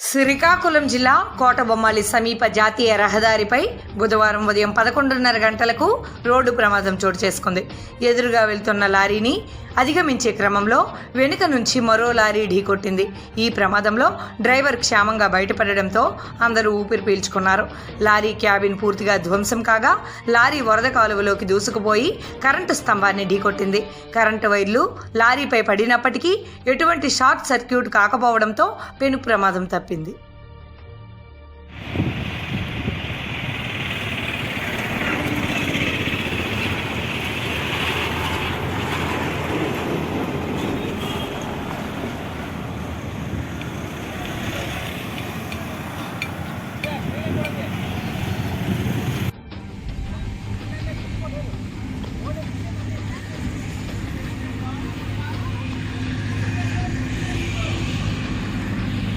శ్రీకాకుళం జిల్లా కోటబొమ్మాలి సమీప జాతీయ రహదారిపై బుధవారం ఉదయం పదకొండున్నర గంటలకు రోడ్డు ప్రమాదం చోటు చేసుకుంది. ఎదురుగా వెళ్తున్న లారీని అధిగమించే క్రమంలో వెనుక నుంచి మరో లారీ ఢీకొట్టింది. ఈ ప్రమాదంలో డ్రైవర్ క్షేమంగా బయటపడడంతో అందరూ ఊపిరి పీల్చుకున్నారు. లారీ క్యాబిన్ పూర్తిగా ధ్వంసం కాగా లారీ వరద కాలువలోకి దూసుకుపోయి కరెంటు స్తంభాన్ని ఢీకొట్టింది. కరెంటు వైర్లు లారీపై పడినప్పటికీ ఎటువంటి షార్ట్ సర్క్యూట్ కాకపోవడంతో పెను ప్రమాదం తప్పింది.